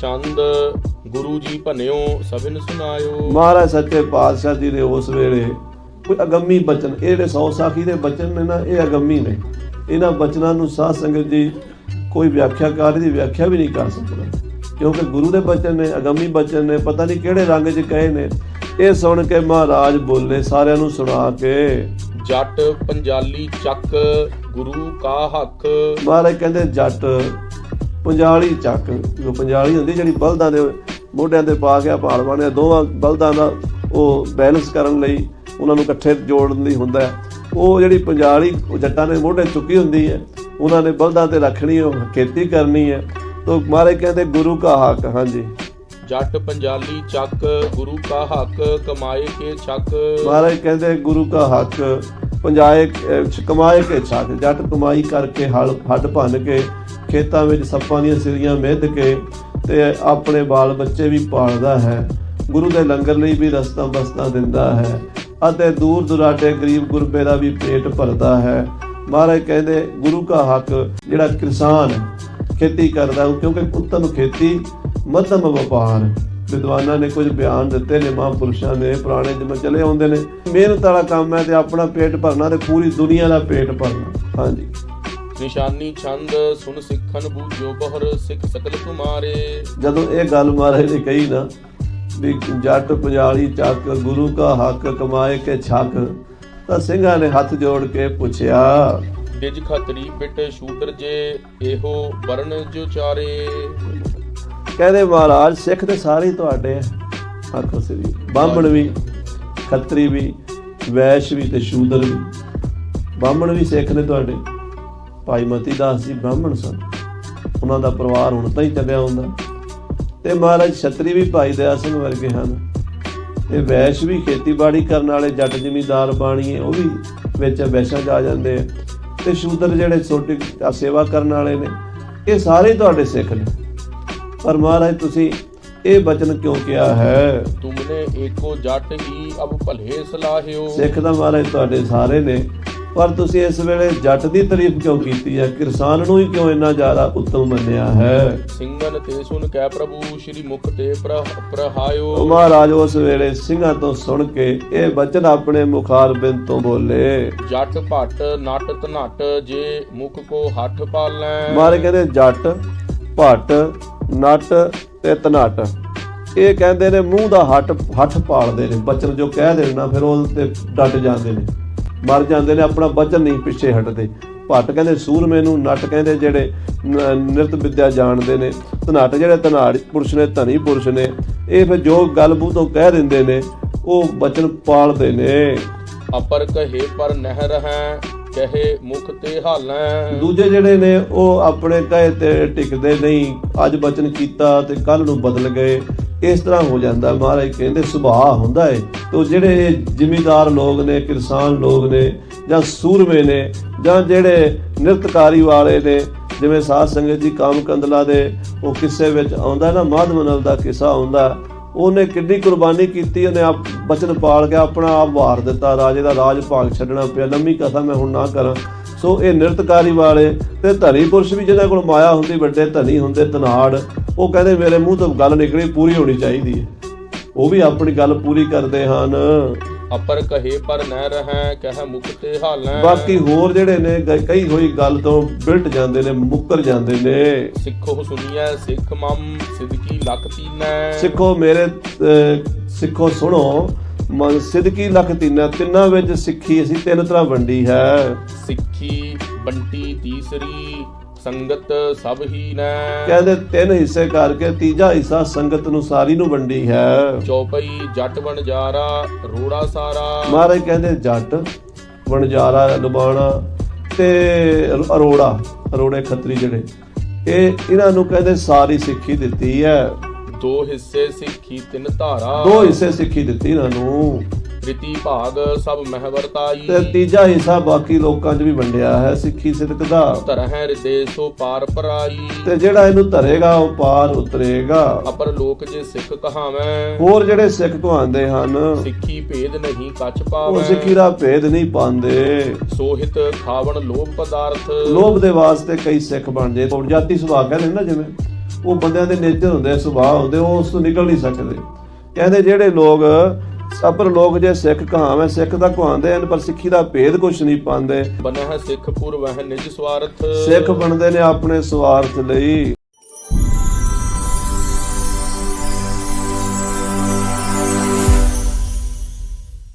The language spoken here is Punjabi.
ਚੰਦ ਗੁਰੂ ਜੀ ਭਨਿਓ ਸਭਿਨ ਸੁਨਾਇਓ ਮਹਾਰਾਜ ਸੱਚੇ ਪਾਤਸ਼ਾਹ ਜੀ ਨੇ ਉਸ ਵੇਲੇ ਕੋਈ ਅਗੰਮੀ ਬਚਨ ਇਹ ਜਿਹੜੇ ਸੌ ਸਾਖੀ ਦੇ ਬਚਨ ਨੇ ਨਾ ਇਹ ਅਗੰਮੀ ਨੇ। ਇਹਨਾਂ ਬਚਨਾਂ ਨੂੰ ਸਾਧ ਸੰਗਤ ਜੀ ਕੋਈ ਵਿਆਖਿਆਕਾਰ ਦੀ ਵਿਆਖਿਆ ਵੀ ਨਹੀਂ ਕਰ ਸਕਦਾ। ਕਿਉਂਕਿ ਗੁਰੂ ਦੇ ਬਚਨ ਨੇ ਅਗੰਮੀ ਬਚਨ ਨੇ ਪਤਾ ਨਹੀਂ ਕਿਹੜੇ ਰੰਗ 'ਚ ਕਹੇ ਨੇ। ਇਹ ਸੁਣ ਕੇ ਮਹਾਰਾਜ ਬੋਲੇ ਸਾਰਿਆਂ ਨੂੰ ਸੁਣਾ ਕੇ। ਜੱਟ ਪੰਜਾਲੀ ਚੱਕ ਗੁਰੂ ਕਾ ਹੱਕ। ਮਹਾਰਾਜ ਕਹਿੰਦੇ ਜੱਟ ਪੰਜਾਲੀ ਚੱਕ ਜੋ ਪੰਜਾਲੀ ਹੁੰਦੀ ਜਿਹੜੀ ਬਲਦਾਂ ਦੇ ਮੋਢਿਆਂ ਤੇ ਪਾ ਕੇ ਭਾਲ ਬਣਿਆ ਦੋਵਾਂ ਬਲਦਾਂ ਦਾ ਉਹ ਬੈਲੈਂਸ ਕਰਨ ਲਈ ਉਹਨਾਂ ਨੂੰ ਇਕੱਠੇ ਜੋੜਨ ਲਈ ਹੁੰਦਾ ਹੈ। ਉਹ ਜਿਹੜੀ ਪੰਜਾਲੀ ਜੱਟਾਂ ਨੇ ਮੋਢੇ ਚੁੱਕੀ ਹੁੰਦੀ ਹੈ ਉਹਨਾਂ ਨੇ ਬਲਦਾਂ ਤੇ ਰੱਖਣੀ ਉਹ ਖੇਤੀ ਕਰਨੀ ਹੈ। ਤੋਂ ਮਹਾਰਾਜ ਕਹਿੰਦੇ ਗੁਰੂ ਕਾ ਹੱਕ ਹਾਂਜੀ। ਜੱਟ ਪੰਜਾਲੀ ਚੱਕ ਗੁਰੂ ਕਾ ਹੱਕ ਕਮਾਏ ਕੇ ਛੱਕ। ਮਹਾਰਾਜ ਕਹਿੰਦੇ ਗੁਰੂ ਕਾ ਹੱਕ ਪੰਜਾਏ ਕਮਾਏ ਕੇ ਛੱਕ। ਜੱਟ ਕਮਾਈ ਕਰਕੇ ਹਲ ਹੱਡ ਭੰਨ ਕੇ ਖੇਤਾਂ ਵਿੱਚ ਸੱਪਾਂ ਦੀਆਂ ਸਿਰੀਆਂ ਮਿੱਧ ਕੇ ਤੇ ਆਪਣੇ ਬਾਲ ਬੱਚੇ ਵੀ ਪਾਲਦਾ ਹੈ। ਗੁਰੂ ਦੇ ਲੰਗਰ ਲਈ ਵੀ ਰਸਤਾ ਬਸਤਾ ਦਿੰਦਾ ਹੈ ਅਤੇ ਦੂਰ ਦੁਰਾਡੇ ਗਰੀਬ ਗੁਰਬੇ ਦਾ ਵੀ ਪੇਟ ਭਰਦਾ ਹੈ। ਮਹਾਰਾਜ ਕਹਿੰਦੇ, ਗੁਰੂ ਕਾ ਹੱਕ ਜਿਹੜਾ ਕਿਸਾਨ ਖੇਤੀ ਕਰਦਾ ਉਹ ਕਿਉਂਕਿ ਉੱਤਮ ਖੇਤੀ, ਮੱਧਮ ਵਪਾਰ। ਵਿਦਵਾਨਾਂ ਨੇ ਕੁਝ ਬਿਆਨ ਦਿੱਤੇ ਨੇ, ਮਹਾਂਪੁਰਸ਼ਾਂ ਨੇ, ਪੁਰਾਣੇ ਜਿਵੇਂ ਚਲੇ ਆਉਂਦੇ ਨੇ। ਮਿਹਨਤ ਵਾਲਾ ਕੰਮ ਹੈ ਤੇ ਆਪਣਾ ਪੇਟ ਭਰਨਾ ਤੇ ਪੂਰੀ ਦੁਨੀਆ ਦਾ ਪੇਟ ਭਰਨਾ। ਹਾਂਜੀ। ਨਿਸ਼ਾਨੀ ਛੰਦ ਸੁਨ ਸਿੱਖਨ ਬੂਝੋ ਬਹਰ ਸਿੱਖ ਸਕਲ ਤੁਮਾਰੇ ਜਦੋਂ ਇਹ ਗੱਲ ਮਹਾਰਾਜ ਨੇ ਕਹੀ ਨਾ ਵੀ ਜੱਟ ਪੰਜਾਲੀ ਚੱਕ ਗੁਰੂ ਕਾ ਹੱਕ ਕਮਾਏ ਕੇ ਛੱਕ ਤਾਂ ਸਿੰਘਾਂ ਨੇ ਹੱਥ ਜੋੜ ਕੇ ਪੁੱਛਿਆ। ਬਿਜ ਖਤਰੀ ਪਿਟ ਸ਼ੂਦਰ ਜੇ ਇਹੋ ਵਰਨ ਜੋ ਚਾਰੇ। ਕਹਿੰਦੇ ਮਹਾਰਾਜ ਸਿੱਖ ਤੇ ਸਾਰੇ ਤੁਹਾਡੇ ਆਖੋ ਸ੍ਰੀ ਬਾਹਮਣ ਵੀ ਖੱਤਰੀ ਵੀ ਵੈਸ਼ ਵੀ ਤੇ ਸ਼ੂਦਰ ਵੀ। ਬਾਹਮਣ ਵੀ ਸਿੱਖ ਨੇ ਤੁਹਾਡੇ। ਭਾਈ ਮਤੀ ਦਾਸ ਜੀ ਬ੍ਰਾਹਮਣ ਸਨ। ਉਹਨਾਂ ਦਾ ਪਰਿਵਾਰ ਹੁਣ ਤਾਂ ਹੀ ਚੱਲਿਆ ਹੁੰਦਾ। ਤੇ ਮਹਾਰਾਜ ਛਤਰੀ ਵੀ ਭਾਈ ਦਇਆ ਸਿੰਘ ਵਰਗੇ ਹਨ। ਤੇ ਵੈਸ਼ ਵੀ ਖੇਤੀਬਾੜੀ ਕਰਨ ਵਾਲੇ ਜੱਟ ਜ਼ਮੀਂਦਾਰ ਬਾਣੀਏ ਉਹ ਵੀ ਵਿੱਚ ਵੈਸ਼ਾਂ 'ਚ ਆ। ਜਾਂਦੇ ਤੇ ਸ਼ੂਦਰ ਜਿਹੜੇ ਛੋਟੀ ਸੇਵਾ ਕਰਨ ਵਾਲੇ ਨੇ ਇਹ ਸਾਰੇ ਤੁਹਾਡੇ ਸਿੱਖ ਨੇ। ਪਰ ਮਹਾਰਾਜ ਤੁਸੀਂ ਇਹ ਬਚਨ ਕਿਉਂ ਕਿਹਾ ਹੈ? ਤੁਮਨੇ ਏਕੋ ਜੱਟ ਹੀ ਅਬ ਭਲੇ ਸਲਾਹਿਓ। ਸਿੱਖ ਦਾ ਮਹਾਰਾਜ ਤੁਹਾਡੇ ਸਾਰੇ ਨੇ। ਪਰ ਤੁਸੀਂ ਇਸ ਵੇਲੇ ਜੱਟ ਦੀ ਤਾਰੀਫ ਕਿਉਂ ਕੀਤੀ ਹੈ? ਕਿਰਸਾਨ ਨੂੰ ਹੀ ਕਿਉਂ ਇੰਨਾ ਜ਼ਿਆਦਾ ਉੱਤਮ ਮੰਨਿਆ ਹੈ? ਸਿੰਘਨ ਤੇ ਸੁਨ ਕੈ ਪ੍ਰਭੂ ਸ਼੍ਰੀ ਮੁਖ ਤੇ ਪ੍ਰਹਾਇਓ। ਮਹਾਰਾਜ ਉਸ ਵੇਲੇ ਸਿੰਘਾਂ ਤੋਂ ਸੁਣ ਕੇ ਇਹ ਬਚਨ ਆਪਣੇ ਮੁਖਾਰ ਬਿੰਦ ਤੋਂ ਬੋਲੇ। ਜੱਟ ਭੱਟ ਨਟ ਧਨਟ ਜੇ ਮੁਖ ਕੋ ਹੱਠ ਪਾਲੈ। ਮਾਰੇ ਕਹਿੰਦੇ ਜੱਟ ਭੱਟ ਨਟ ਤੇ ਧਨਟ। ਇਹ ਕਹਿੰਦੇ ਨੇ ਮੂੰਹ ਦਾ ਹੱਟ ਹੱਠ ਪਾਲਦੇ ਨੇ। ਬਚਨ ਜੋ ਕਹਿ ਦੇਣਾ ਫਿਰ ਉਹ ਤੇ ਡਟ ਜਾਂਦੇ ਨੇ। ਮਰ ਜਾਂਦੇ ਨੇ ਆਪਣਾ ਬਚਨ ਨਹੀਂ ਪਿੱਛੇ ਹਟਦੇ। ਭੱਟ ਕਹਿੰਦੇ ਸੂਰਮੇ ਨੂੰ ਨਟ ਕਹਿੰਦੇ ਜਿਹੜੇ ਨਿਰਤ ਵਿਦਿਆ ਜਾਣਦੇ ਨੇ। ਧਨਾਟ ਜਿਹੜੇ ਧਨਾੜ ਪੁਰਸ਼ ਨੇ ਧਨੀ ਪੁਰਸ਼ ਨੇ। ਇਹ ਫਿਰ ਜੋ ਗੱਲ ਮੂੰਹ ਤੋਂ ਕਹਿ ਦਿੰਦੇ ਨੇ ਉਹ ਬਚਨ ਪਾਲਦੇ ਨੇ। ਅਪਰ ਕਹੇ ਪਰ ਨਹਿ ਰਹੈ ਕਹੇ ਮੁਖ ਤੇ ਹਾਲੈ ਦੂਜੇ ਜਿਹੜੇ ਨੇ ਉਹ ਆਪਣੇ ਕਹੇ ਤੇ ਟਿਕਦੇ ਨਹੀਂ। ਅੱਜ ਬਚਨ ਕੀਤਾ ਤੇ ਕੱਲ ਨੂੰ ਬਦਲ ਗਏ। ਇਸ ਤਰ੍ਹਾਂ ਹੋ ਜਾਂਦਾ ਮਹਾਰਾਜ ਕਹਿੰਦੇ ਸੁਭਾਅ ਹੁੰਦਾ ਏ ਤੋ ਜਿਹੜੇ ਜ਼ਿਮੀਦਾਰ ਲੋਕ ਨੇ, ਕਿਸਾਨ ਲੋਕ ਨੇ ਜਾਂ ਸੂਰਮੇ ਨੇ ਜਾਂ ਜਿਹੜੇ ਨਿਰਤਕਾਰੀ ਵਾਲੇ ਨੇ, ਜਿਵੇਂ ਸਾਧ ਸੰਗਤ ਜੀ ਕਾਮ ਕੰਦਲਾ ਦੇ, ਉਹ ਕਿੱਸੇ ਵਿੱਚ ਆਉਂਦਾ ਨਾ ਮਾਧਵਨਲ ਦਾ ਕਿੱਸਾ ਆਉਂਦਾ ਉਹਨੇ ਕਿੰਨੀ ਕੁਰਬਾਨੀ ਕੀਤੀ, ਉਹਨੇ ਆਪ ਬਚਨ ਪਾਲ ਕੇ ਆਪਣਾ ਆਪ ਵਾਰ ਦਿੱਤਾ, ਰਾਜੇ ਦਾ ਰਾਜ ਭਾਗ ਛੱਡਣਾ ਪਿਆ, ਲੰਮੀ ਕਥਾ ਮੈਂ ਹੁਣ ਨਾ ਕਰਾਂ। ਸੋ ਇਹ ਨਿਰਤਕਾਰੀ ਵਾਲੇ ਤੇ ਧਨੀ ਪੁਰਸ਼ ਵੀ ਜਿਹਨਾਂ ਕੋਲ ਮਾਇਆ ਹੁੰਦੀ, ਵੱਡੇ ਧਨੀ ਹੁੰਦੇ ਤਨਾੜ ਉਹ ਕਹਿੰਦੇ ਮੇਰੇ ਮੂੰਹ ਤੋਂ ਗੱਲ ਨਿਕਲੀ ਪੂਰੀ ਹੋਣੀ ਚਾਹੀਦੀ ਹੈ। ਉਹ ਵੀ ਆਪਣੀ ਗੱਲ ਪੂਰੀ ਕਰਦੇ ਹਨ। ਅਪਰ ਕਹੇ ਪਰ ਨਹਿ ਰਹੈ ਕਹੇ ਮੁਖ ਤੇ ਹਾਲੈ। ਬਾਕੀ ਹੋਰ ਜਿਹੜੇ ਨੇ ਕਈ ਹੋਈ ਗੱਲ ਤੋਂ ਬਿਲਟ ਜਾਂਦੇ ਨੇ ਮੁੱਕਰ ਜਾਂਦੇ ਨੇ। ਸਿੱਖੋ ਸੁਨੀਐ ਸਿੱਖ ਮਮ ਸਿਦਕੀ ਲਖ ਤੀਨੈ। ਸਿੱਖੋ ਮੇਰੇ ਅਹ, ਸਿੱਖੋ ਸੁਣੋ। ਮਨ ਸਿੱਧਕੀ ਲਖ ਤਿੰਨਾ ਤਿੰਨਾਂ ਵਿੱਚ ਸਿੱਖੀ ਅਸੀਂ ਤਿੰਨ ਤਰ੍ਹਾਂ ਵੰਡੀ ਹੈ। ਸਿੱਖੀ ਬੰਟੀ ਤੀਸਰੀ। ਸੰਗਤ ਸਭ ਹੀ ਨੈ। ਕਹਿੰਦੇ ਤਿੰਨ ਹਿੱਸੇ ਕਰਕੇ ਤੀਜਾ ਹਿੱਸਾ ਸੰਗਤ ਨੂੰ ਸਾਰੀ ਨੂੰ ਵੰਡੀ ਹੈ। ਚੌਪਈ ਜੱਟ ਵਣਜਾਰਾ ਰੋੜਾ ਸਾਰਾ। ਮਹਾਰਾਜ ਕਹਿੰਦੇ ਜੱਟ ਵਣਜਾਰਾ ਲਬਾਣਾ ਤੇ ਅਰ- ਅਰੋੜਾ ਅਰੋੜੇ ਖੱਤਰੀ ਜਿਹੜੇ। ਇਹ ਇਹਨਾਂ ਨੂੰ ਕਹਿੰਦੇ ਸਾਰੀ ਸਿੱਖੀ ਦਿੱਤੀ ਹੈ। ਦੋ ਹਿੱਸੇ ਸਿੱਖੀ ਤਿੰਨ ਧਾਰਾ। ਦੋ ਹਿੱਸੇ ਸਿੱਖੀ ਦਿੱਤੀ ਇਹਨਾਂ ਨੂੰ। ਪ੍ਰੀਤੀ ਭਾਗ ਸਭ ਮਹਿਵਰਤਾਈ। ਤੇ ਤੀਜਾ ਹਿੱਸਾ ਬਾਕੀ ਲੋਕਾਂ 'ਚ ਵੀ ਵੰਡਿਆ ਹੈ ਸਿੱਖੀ ਸਿਦਕ ਦਾ। ਧਰਹਿ ਹਿਰਦੇ ਸੋ ਪਾਰ ਪਰਾਈ। ਤੇ ਜਿਹੜਾ ਇਹਨੂੰ ਧਰੇਗਾ ਉਹ ਪਾਰ ਉਤਰੇਗਾ। ਅਪਰ ਲੋਕ ਜੇ ਸਿੱਖ ਕਹਾਵੈ ਹੋਰ ਜਿਹੜੇ ਸਿੱਖ ਕਹਾਉਂਦੇ ਹਨ ਸਿੱਖੀ ਭੇਦ ਨਹੀਂ ਕੱਚ ਉਹ ਪਾਵੈ ਸਿੱਖੀ ਦਾ ਭੇਦ ਨਹੀਂ ਪਾਉਂਦੇ। ਸੋਹਿਤ ਖਾਵਣ ਲੋਭ ਪਦਾਰਥ। ਲੋਭ ਦੇ ਵਾਸਤੇ ਕਈ ਸਿੱਖ ਬਣ ਜੇ ਜਾਤੀ ਸੁਭਾਅ ਕਹਿੰਦੇ ਨਾ ਜਿਵੇਂ ਉਹ ਬੰਦਿਆਂ ਦੇ ਨੇਚਰ ਹੁੰਦੇ ਸੁਭਾਅ ਹੁੰਦੇ ਉਹ ਉਸ ਤੋਂ ਨਿਕਲ ਨਹੀਂ ਸਕਦੇ। ਕਹਿੰਦੇ ਜਿਹੜੇ ਲੋਕ ਸਪਰ ਲੋਕ ਜੇ ਸਿੱਖ ਕਹਾਵੇਂ ਸਿੱਖ ਦਾ ਕਹਾਉਂਦੇ ਹਨ ਪਰ ਸਿੱਖੀ ਦਾ ਭੇਦ ਕੁਛ ਨਹੀਂ ਪਾਉਂਦੇ। ਬਨਹਿ ਸਿੱਖ ਪੁਰ ਵਹਿ ਨਿਜ ਸਵਾਰਥ। ਸਿੱਖ ਬਣਦੇ ਨੇ ਆਪਣੇ ਸਵਾਰਥ ਲਈ।